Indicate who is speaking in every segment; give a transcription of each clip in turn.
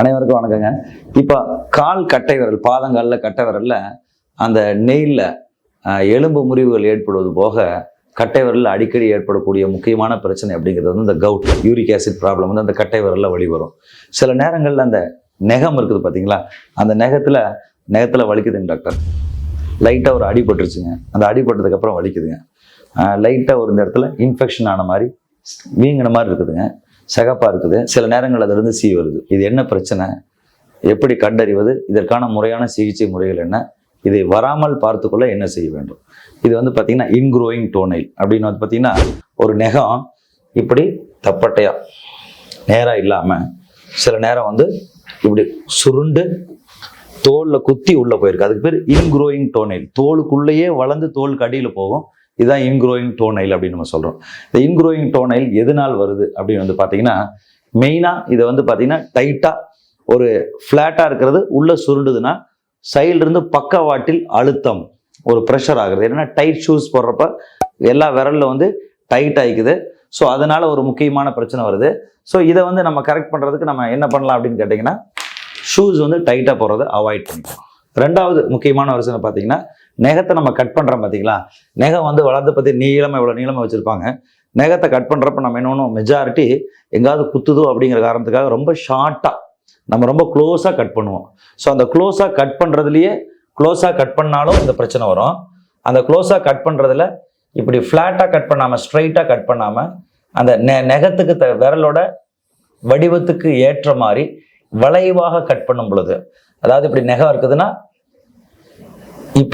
Speaker 1: அனைவருக்கும் வணக்கங்க. இப்போ கால் கட்டை விரல் பாதங்காலில் கட்டை விரலில் அந்த நெய்ல எலும்பு முறிவுகள் ஏற்படுவது போக கட்டை விரலில் அடிக்கடி ஏற்படக்கூடிய முக்கியமான பிரச்சனை அப்படிங்கிறது வந்து இந்த கவுட் யூரிக் ஆசிட் ப்ராப்ளம் வந்து அந்த கட்டை விரலில் வழிவரும் சில நேரங்களில் அந்த நெகம் இருக்குது பார்த்தீங்களா அந்த நெகத்தில் நெகத்தில் வலிக்குதுங்க டாக்டர் லைட்டாக ஒரு அடிபட்டுருச்சுங்க அந்த அடிபட்டதுக்கப்புறம் வலிக்குதுங்க. லைட்டாக ஒரு இந்த இடத்துல இன்ஃபெக்ஷன் ஆன மாதிரி வீங்கின மாதிரி இருக்குதுங்க. சகப்பாக இருக்குது. சில நேரங்கள் அதிலிருந்து சீ வருது. இது என்ன பிரச்சனை? எப்படி கண்டறிவது? இதற்கான முறையான சிகிச்சை முறைகள் என்ன? இதை வராமல் பார்த்துக்கொள்ள என்ன செய்ய வேண்டும்? இது வந்து பார்த்தீங்கன்னா இன்க்ரோயிங் டோனைல் அப்படின்னு வந்து பார்த்தீங்கன்னா ஒரு நெகம் இப்படி தப்பட்டையாக நேராக இல்லாமல் சில நேரம் வந்து இப்படி சுருண்டு தோலில் குத்தி உள்ளே போயிருக்கு. அதுக்கு பேர் இன்க்ரோயிங் டோனைல் தோலுக்குள்ளேயே வளர்ந்து தோலுக்கு அடியில் போகும். இதுதான் இன்க்ரோயிங் டோனைல் அப்படின்னு நம்ம சொல்கிறோம் இந்த இன்க்ரோயிங் டோனைல் எதனால் வருது அப்படின்னு வந்து பார்த்தீங்கன்னா மெயினாக இதை வந்து பார்த்தீங்கன்னா டைட்டாக ஒரு ஃப்ளாட்டாக இருக்கிறது உள்ளே சுருண்டுதுன்னா சைடிலிருந்து பக்கவாட்டில் அழுத்தம் ஒரு ப்ரெஷர் ஆகுது என்னென்னா டைட் ஷூஸ் போடுறப்ப எல்லா விரலில் வந்து டைட் ஆகிக்குது ஸோ அதனால் ஒரு முக்கியமான பிரச்சனை வருது. ஸோ இதை வந்து நம்ம கரெக்ட் பண்ணுறதுக்கு நம்ம என்ன பண்ணலாம் அப்படின்னு கேட்டிங்கன்னா ஷூஸ் வந்து டைட்டாக போடுறத அவாய்ட் பண்ணிக்கலாம். ரெண்டாவது முக்கியமான வருஷம் பார்த்தீங்கன்னா நெகத்தை நம்ம கட் பண்ணுறோம் பார்த்தீங்களா நெகம் வந்து வளர்ந்து பற்றி நீளமாக இவ்வளோ நீளமாக வச்சுருப்பாங்க. நெகத்தை கட் பண்ணுறப்ப நம்ம என்ன மெஜாரிட்டி எங்காவது குத்துதோ அப்படிங்கிற காரணத்துக்காக ரொம்ப ஷார்ட்டாக நம்ம ரொம்ப க்ளோஸாக கட் பண்ணுவோம். ஸோ அந்த க்ளோஸாக கட் பண்ணுறதுலையே க்ளோஸாக கட் பண்ணாலும் இந்த பிரச்சனை வரும். அந்த க்ளோஸாக கட் பண்ணுறதுல இப்படி ஃப்ளாட்டாக கட் பண்ணாமல் ஸ்ட்ரைட்டாக கட் பண்ணாமல் அந்த நெ நெகத்துக்கு த விரலோட வடிவத்துக்கு ஏற்ற மாதிரி வளைவாக கட் பண்ணும் பொழுது அதாவது இப்படி நெகம் இருக்குதுன்னா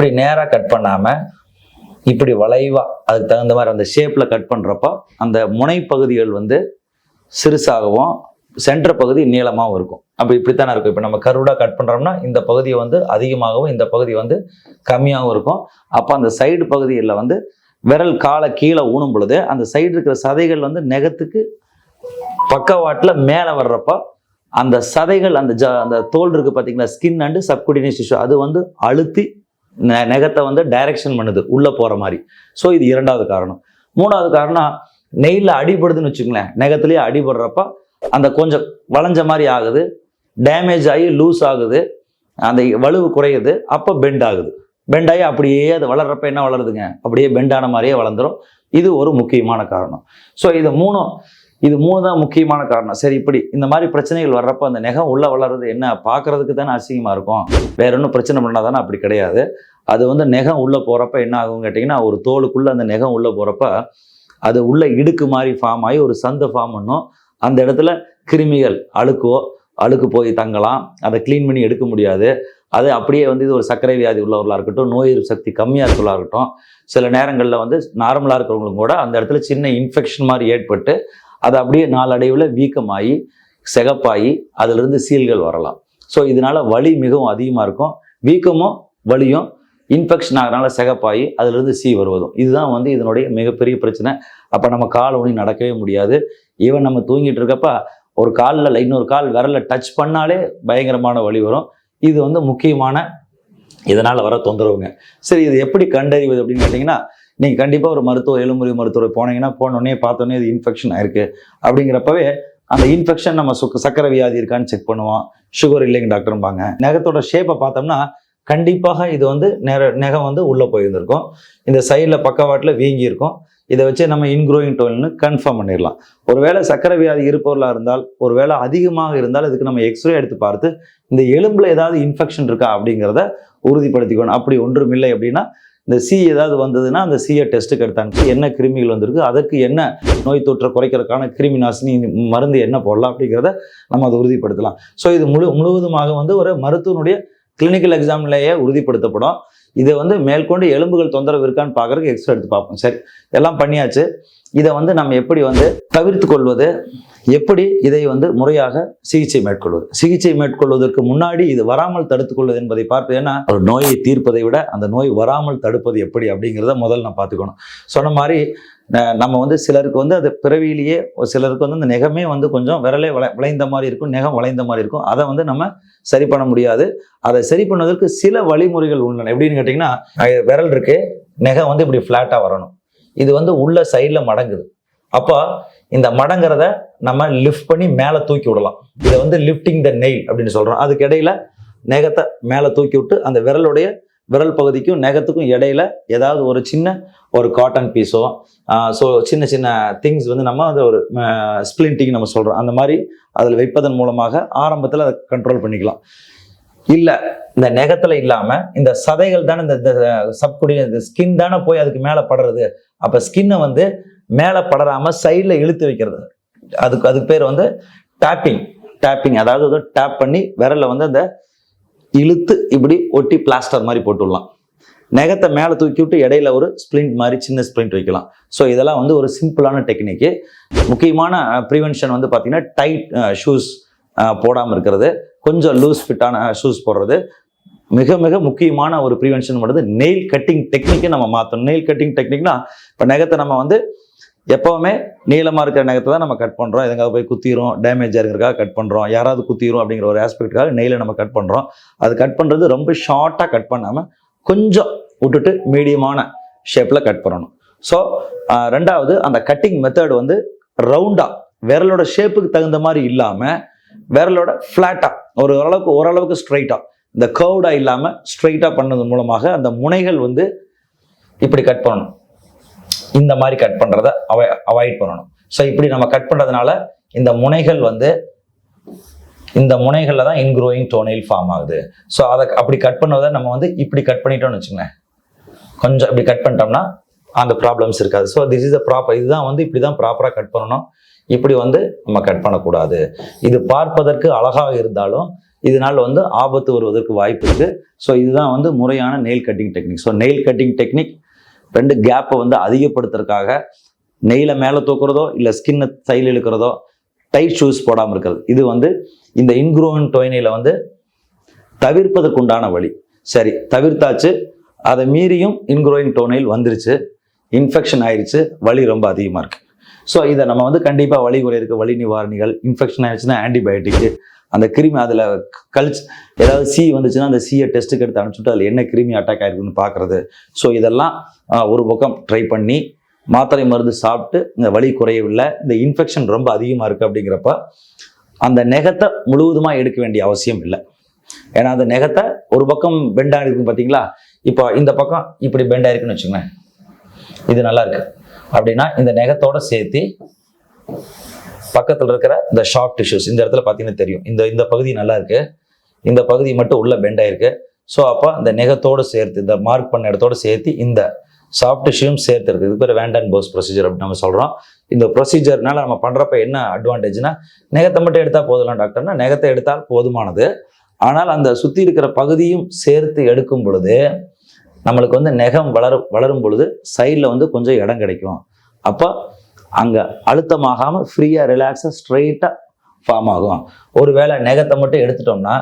Speaker 1: இப்படி நேராக கட் பண்ணாமல் இப்படி வளைவாக அதுக்கு தகுந்த மாதிரி அந்த ஷேப்பில் கட் பண்ணுறப்போ அந்த முனைப்பகுதிகள் வந்து சிறுசாகவும் சென்டர் பகுதி நீளமாகவும் இருக்கும். அப்போ இப்படித்தானே இருக்கும். இப்போ நம்ம கருடாக கட் பண்ணுறோம்னா இந்த பகுதியை வந்து அதிகமாகவும் இந்த பகுதி வந்து கம்மியாகவும் இருக்கும். அப்போ அந்த சைடு பகுதியில் வந்து விரல் காலை கீழே ஊனும் பொழுது அந்த சைடு இருக்கிற சதைகள் வந்து நெகத்துக்கு பக்கவாட்டில் மேலே வர்றப்போ அந்த சதைகள் அந்த ஜ அந்த தோல் இருக்குது பார்த்தீங்களா ஸ்கின் அண்டு சப்குடினியஸ் டிஷ்யூ அது வந்து அழுத்தி நெகத்தை வந்து டைரக்ஷன் பண்ணுது உள்ளே போகிற மாதிரி. ஸோ இது இரண்டாவது காரணம். மூணாவது காரணம் நெய்யில் அடிபடுதுன்னு வச்சுக்கங்களேன் நெகத்துலேயே அடிபடுறப்ப அந்த கொஞ்சம் வளைஞ்ச மாதிரி ஆகுது டேமேஜ் ஆகி லூஸ் ஆகுது அந்த வலுவு குறையுது அப்போ பெண்ட் ஆகுது. பெண்ட் ஆகி அப்படியே அது வளர்றப்ப என்ன வளருதுங்க? அப்படியே பெண்டான மாதிரியே வளர்ந்துடும் இது ஒரு முக்கியமான காரணம். ஸோ இது மூணும் இது மூணு தான் முக்கியமான காரணம். சரி இப்படி இந்த மாதிரி பிரச்சனைகள் வர்றப்ப அந்த நெகம் உள்ள வளர்றது என்ன? பார்க்கறதுக்கு தானே அசிங்கமாக இருக்கும். வேற ஒன்றும் பிரச்சனை பண்ணால் தானே அப்படி கிடையாது. அது வந்து நெகம் உள்ளே போகிறப்ப என்ன ஆகும் கேட்டிங்கன்னா ஒரு தோலுக்குள்ளே அந்த நெகம் உள்ளே போகிறப்ப அது உள்ளே இடுக்கு மாதிரி ஃபார்ம் ஆகி ஒரு சந்தை ஃபார்ம் பண்ணும். அந்த இடத்துல கிருமிகள் அழுக்கோ அழுக்கு போய் தங்கலாம். அதை க்ளீன் பண்ணி எடுக்க முடியாது. அது அப்படியே வந்து இது ஒரு சர்க்கரை வியாதி உள்ளவர்களாக இருக்கட்டும் நோய் எதிர்ப்பு சக்தி கம்மியாக இருக்கவர்களாக இருக்கட்டும் சில நேரங்களில் வந்து நார்மலாக இருக்கிறவங்களும் கூட அந்த இடத்துல சின்ன இன்ஃபெக்ஷன் மாதிரி ஏற்பட்டு அது அப்படியே நாளடைவில் வீக்கமாகி சிகப்பாகி அதிலிருந்து சீல்கள் வரலாம். ஸோ இதனால வலி மிகவும் அதிகமாக இருக்கும். வீக்கமும் வலியும் இன்ஃபெக்ஷன் ஆகிறனால சிகப்பாகி அதிலிருந்து சீ வருவதும். இதுதான் வந்து இதனுடைய மிகப்பெரிய பிரச்சனை. அப்போ நம்ம கால் ஊனி நடக்கவே முடியாது. ஈவன் நம்ம தூங்கிட்டு இருக்கப்ப ஒரு காலில் இன்னொரு கால் விரல டச் பண்ணாலே பயங்கரமான வலி வரும். இது வந்து முக்கியமான இதனால் வர தொந்தரவுங்க. சரி இது எப்படி கண்டறிவது அப்படின்னு கேட்டிங்கன்னா நீங்கள் கண்டிப்பாக ஒரு மருத்துவ எலும்புரி மருத்துவர் போனீங்கன்னா போனோடனே பார்த்தோன்னே இது இன்ஃபெக்ஷன் ஆயிருக்கு. அப்படிங்கிறப்பவே அந்த இன்ஃபெக்ஷன் நம்ம சுக்கு சக்கரை வியாதி இருக்கான்னு செக் பண்ணுவோம். சுகர் இல்லைங்க டாக்டர்ம்பாங்க நகத்தோட ஷேப்பை பார்த்தோம்னா கண்டிப்பாக இது வந்து நெர நெகம் வந்து உள்ளே போயிருந்திருக்கும். இந்த சைடில் பக்கவாட்டில் வீங்கி இருக்கும். இதை வச்சு நம்ம இன்க்ரோயிங் டோல்னு கன்ஃபார்ம் பண்ணிடலாம். ஒருவேளை சக்கரை வியாதி இருப்பவர்களாக இருந்தால் ஒருவேளை அதிகமாக இருந்தால் இதுக்கு நம்ம எக்ஸ்ரே எடுத்து பார்த்து இந்த எலும்பில் ஏதாவது இன்ஃபெக்ஷன் இருக்கா அப்படிங்கிறத உறுதிப்படுத்திக்கணும். அப்படி ஒன்றும் இல்லை அப்படின்னா இந்த சி ஏதாவது வந்ததுன்னா அந்த சியை டெஸ்ட்டுக்கு எடுத்தாங்க என்ன கிருமிகள் வந்திருக்கு அதற்கு என்ன நோய் தொற்றை குறைக்கிறதுக்கான கிருமி நாசினி மருந்து என்ன போடலாம் அப்படிங்கிறத நம்ம அதை உறுதிப்படுத்தலாம். ஸோ இது முழு முழுவதுமாக வந்து ஒரு மருத்துவனுடைய கிளினிக்கல் எக்ஸாம்லேயே உறுதிப்படுத்தப்படும். இதை வந்து மேற்கொண்டு எலும்புகள் தொந்தரவு இருக்கான்னு பார்க்குறதுக்கு எக்ஸ்ரே எடுத்து பார்ப்போம். சரி எல்லாம் பண்ணியாச்சு. இதை வந்து நம்ம எப்படி வந்து தவிர்த்து கொள்வது எப்படி இதை வந்து முறையாக சிகிச்சை மேற்கொள்வது? சிகிச்சை மேற்கொள்வதற்கு முன்னாடி இது வராமல் தடுத்துக் கொள்வது என்பதை பார்த்து ஏன்னா ஒரு நோயை தீர்ப்பதை விட அந்த நோய் வராமல் தடுப்பது எப்படி அப்படிங்கிறத முதல்ல நான் பார்த்துக்கணும். சொன்ன மாதிரி நம்ம வந்து சிலருக்கு வந்து அது பிறவியிலேயே ஒரு சிலருக்கு வந்து அந்த நெகமே வந்து கொஞ்சம் விரலே வளை விளைந்த மாதிரி இருக்கும் நெகம் வளைந்த மாதிரி இருக்கும். அதை வந்து நம்ம சரி பண்ண முடியாது. அதை சரி பண்ணுவதற்கு சில வழிமுறைகள் உள்ளன. எப்படின்னு கேட்டிங்கன்னா விரல் இருக்கு நெகம் வந்து இப்படி ஃப்ளாட்டாக வரணும். இது வந்து உள்ள சைடில் மடங்குது. அப்போ இந்த மடங்கிறத நம்ம லிஃப்ட் பண்ணி மேலே தூக்கி விடலாம். இதை வந்து லிஃப்டிங் த நெயில் அப்படின்னு சொல்கிறோம் அதுக்கு இடையில நெகத்தை மேலே தூக்கி விட்டு அந்த விரலுடைய விரல் பகுதிக்கும் நெகத்துக்கும் இடையில ஏதாவது ஒரு சின்ன ஒரு காட்டன் பீஸோ ஸோ சின்ன சின்ன திங்ஸ் வந்து நம்ம அந்த ஒரு ஸ்பிளிண்டிங் நம்ம சொல்கிறோம் அந்த மாதிரி அதில் வைப்பதன் மூலமாக ஆரம்பத்தில் அதை கண்ட்ரோல் பண்ணிக்கலாம். இல்லை இந்த நெகத்தில் இல்லாமல் இந்த சதைகள் தானே இந்த சப்குடி இந்த ஸ்கின் தானே போய் அதுக்கு மேலே படுறது. அப்போ ஸ்கின்னை வந்து மேலே படராமல் சைடில் இழுத்து வைக்கிறது. அதுக்கு அதுக்கு பேர் வந்து டேப்பிங் டேப்பிங் அதாவது டேப் பண்ணி விரலில் வந்து அந்த இழுத்து இப்படி ஒட்டி பிளாஸ்டர் மாதிரி போட்டுடலாம். நெகத்தை மேலே தூக்கி விட்டு இடையில ஒரு ஸ்ப்ளிண்ட் மாதிரி சின்ன ஸ்ப்ளிண்ட் வைக்கலாம். ஸோ இதெல்லாம் வந்து ஒரு சிம்பிளான டெக்னிக்கு முக்கியமான ப்ரிவென்ஷன் வந்து பார்த்தீங்கன்னா டைட் ஷூஸ் போடாமல் இருக்கிறது. கொஞ்சம் லூஸ் ஃபிட்டான ஷூஸ் போடுறது. மிக மிக முக்கியமான ஒரு ப்ரிவென்ஷன் பண்ணுறது நெயில் கட்டிங் டெக்னிக்கை நம்ம மாற்றணும் நெயில் கட்டிங் டெக்னிக்னா இப்போ நகத்தை நம்ம வந்து எப்போவுமே நீளமாக இருக்கிற நகத்தை தான் நம்ம கட் பண்ணுறோம் எதுங்காவது போய் குத்திரும்? டேமேஜ் இருக்கிறதுக்காக கட் பண்ணுறோம் யாராவது குத்திரும் அப்படிங்கிற ஒரு ஆஸ்பெக்டுக்காக நெயிலை நம்ம கட் பண்ணுறோம் அது கட் பண்ணுறது ரொம்ப ஷார்ட்டாக கட் பண்ணாமல் கொஞ்சம் விட்டுட்டு மீடியமான ஷேப்பில் கட் பண்ணணும். ஸோ ரெண்டாவது அந்த கட்டிங் மெத்தட் வந்து ரவுண்டாக விரலோட ஷேப்புக்கு தகுந்த மாதிரி இல்லாமல் விரலோட ஃப்ளாட்டாக ஒரு ஓரளவுக்கு ஓரளவுக்கு ஸ்ட்ரைட்டாக இந்த கர்வ்டாக இல்லாமல் ஸ்ட்ரைட்டாக பண்ணது மூலமாக அந்த முனைகள் வந்து இப்படி கட் பண்ணணும். இந்த மாதிரி கட் பண்ணுறத அவாய் அவாய்ட் பண்ணணும். ஸோ இப்படி நம்ம கட் பண்ணுறதுனால இந்த முனைகள் வந்து இந்த முனைகளில் தான் இன்க்ரோயிங் டோனைல் ஃபார்ம் ஆகுது. ஸோ அதை அப்படி கட் பண்ணுவதை நம்ம வந்து இப்படி கட் பண்ணிட்டோம்னு வச்சுங்களேன் கொஞ்சம் இப்படி கட் பண்ணிட்டோம்னா அந்த ப்ராப்ளம்ஸ் இருக்காது. So this is the proper இதுதான் வந்து இப்படி தான் ப்ராப்பராக கட் பண்ணணும். இப்படி வந்து நம்ம கட் பண்ணக்கூடாது. இது பார்ப்பதற்கு அழகாக இருந்தாலும் இதனால் வந்து ஆபத்து வருவதற்கு வாய்ப்பு இருக்குது ஸோ இதுதான் வந்து முறையான nail cutting technique so nail cutting technique ரெண்டு கேப்பை வந்து அதிகப்படுத்துறதுக்காக நெயிலை மேலே தூக்குறதோ இல்லை ஸ்கின்னை சைடில் இழுக்கிறதோ டைட் ஷூஸ் போடாமல் இருக்கிறது. இது வந்து இந்த இன்க்ரோவன் டொய்னையில் வந்து தவிர்ப்பதற்குண்டான வழி. சரி தவிர்த்தாச்சு. அதை மீறியும் இன்க்ரோயிங் டோனைல் வந்துருச்சு. இன்ஃபெக்ஷன் ஆயிடுச்சு வலி ரொம்ப அதிகமாக இருக்குது ஸோ இதை நம்ம வந்து கண்டிப்பாக வலி இருக்க வலி நிவாரணிகள் இன்ஃபெக்ஷன் ஆயிடுச்சுன்னா ஆன்டிபயோட்டிக்கு அந்த கிருமி அதில் கழிச்சு ஏதாவது சி வந்துச்சுன்னா அந்த சியை டெஸ்ட்டுக்கு எடுத்து அனுப்பிச்சுட்டு அதில் என்ன கிருமி அட்டாக் ஆயிருக்குன்னு பார்க்குறது ஸோ இதெல்லாம் ஒரு பக்கம் ட்ரை பண்ணி மாத்திரை மருந்து சாப்பிட்டு இந்த வலி குறையவில்லை இந்த இன்ஃபெக்ஷன் ரொம்ப அதிகமாக இருக்குது அப்படிங்கிறப்ப அந்த நெகத்தை முழுவதுமாக எடுக்க வேண்டிய அவசியம் இல்லை. ஏன்னா அந்த நெகத்தை ஒரு பக்கம் பெண்டாக இருக்கு பார்த்தீங்களா இப்போ இந்த பக்கம் இப்படி பெண்டாக இருக்குன்னு வச்சுக்கோங்களேன். இது நல்லா இருக்குது அப்படின்னா இந்த நெகத்தோட சேர்த்து பக்கத்தில் இருக்கிற இந்த ஷார்ட் டிஷ்யூஸ் இந்த இடத்துல பார்த்தீங்கன்னா தெரியும். இந்த இந்த பகுதி நல்லா இருக்கு. இந்த பகுதி மட்டும் உள்ள பெண்ட் ஆயிருக்கு. ஸோ அப்போ இந்த நெகத்தோடு சேர்த்து இந்த மார்க் பண்ண இடத்தோட சேர்த்து இந்த சாஃப்ட் டிஷ்யூம் சேர்த்து இருக்கு இது பேர் வேண்டான் போஸ் ப்ரொசீஜர் அப்படின்னு நம்ம சொல்கிறோம் இந்த ப்ரொசீஜர்னால நம்ம பண்ணுறப்ப என்ன அட்வான்டேஜ்னா நெகத்தை மட்டும் எடுத்தால் போதலாம் டாக்டர்னா நெகத்தை எடுத்தால் போதுமானது. ஆனால் அந்த சுற்றி இருக்கிற பகுதியும் சேர்த்து எடுக்கும் பொழுது நம்மளுக்கு வந்து நெகம் வளரும் வளரும் பொழுது சைடில் வந்து கொஞ்சம் இடம் கிடைக்கும். அப்போ அங்கே அழுத்தமாகாமல் ஃப்ரீயாக ரிலாக்ஸாக ஸ்ட்ரெயிட்டாக ஃபார்ம் ஆகும். ஒருவேளை நெகத்தை மட்டும் எடுத்துட்டோம்னா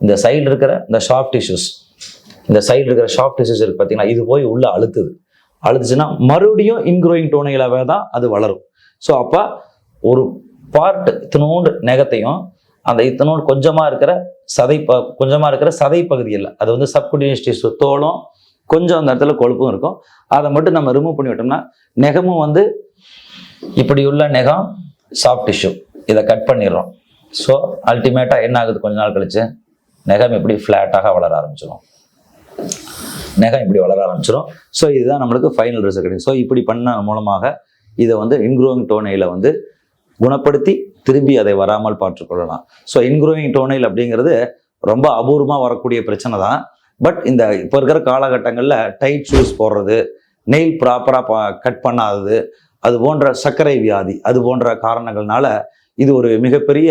Speaker 1: இந்த சைடில் இருக்கிற இந்த சாஃப்ட் டிஷ்யூஸ் இந்த சைடில் இருக்கிற ஷாஃப்ட் டிஷ்யூஸ் இருக்கு பார்த்தீங்கன்னா இது போய் உள்ளே அழுத்துது. அழுத்துச்சுன்னா மறுபடியும் இன்க்ரோயிங் டோனைகளாகவே தான் அது வளரும். ஸோ அப்போ ஒரு பார்ட் இத்தனோண்டு நெகத்தையும் அந்த இத்தனோடு கொஞ்சமாக இருக்கிற சதை ப கொஞ்சமாக இருக்கிற சதை பகுதியில் அது வந்து சப்குடினியஸ் டிஷ்யூ தோலும் கொஞ்சம் அந்த இடத்துல கொழுப்பும் இருக்கும். அதை மட்டும் நம்ம ரிமூவ் பண்ணி விட்டோம்னா நெகமும் வந்து இப்படி உள்ள நெகம் சாஃப்ட் டிஷ்யூ இதை கட் பண்ணிடுறோம். ஸோ அல்டிமேட்டாக என்ன ஆகுது? கொஞ்ச நாள் கழிச்சு நெகம் இப்படி ஃப்ளாட்டாக வளர ஆரம்பிச்சிடும் நெகம் இப்படி வளர ஆரம்பிச்சிடும் ஸோ இதுதான் நம்மளுக்கு ஃபைனல் ரிசல்ட் கிடைக்கும் ஸோ இப்படி பண்ண மூலமாக இதை வந்து இன்க்ரோவிங் டோனையில் வந்து குணப்படுத்தி திரும்பி அதை வராமல் பார்த்துக்கொள்ளலாம் ஸோ இன்க்ரோவிங் டோனைல் அப்படிங்கிறது ரொம்ப அபூர்வமாக வரக்கூடிய பிரச்சனை தான். பட் இந்த இப்போ இருக்கிற காலகட்டங்களில் டைட் ஷூஸ் போடுறது நெயில் ப்ராப்பராக கட் பண்ணாதது அது போன்ற சர்க்கரை வியாதி அது போன்ற காரணங்கள்னால இது ஒரு மிகப்பெரிய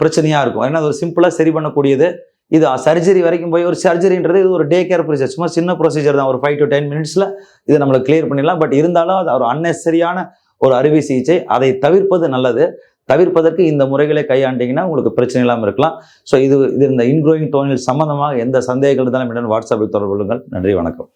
Speaker 1: பிரச்சனையாக இருக்கும். ஏன்னா அது ஒரு சிம்பிளாக சரி பண்ணக்கூடியது. இது சர்ஜரி வரைக்கும் போய் ஒரு சர்ஜரின்றது இது ஒரு டே கேர் ப்ரொசீஜர் சும்மா சின்ன ப்ரொசீஜர் தான். ஒரு ஃபைவ் டு டென் மினிட்ஸில் இதை நம்மளுக்கு கிளியர் பண்ணிடலாம். பட் இருந்தாலும் அது ஒரு அன்னெசரியான ஒரு அறுவை சிகிச்சை. அதை தவிர்ப்பது நல்லது. தவிர்ப்பதற்கு இந்த முறைகளை கையாண்டீங்கன்னா உங்களுக்கு பிரச்சனை இல்லாமல் இருக்கலாம். ஸோ இது இது இந்த இன்க்ரோயிங் டோனில் சம்மந்தமாக எந்த சந்தேகங்கள் இருந்தாலும் என்னென்னு வாட்ஸ்அப்பில் தொடர்பு கொள்ளுங்கள். நன்றி வணக்கம்.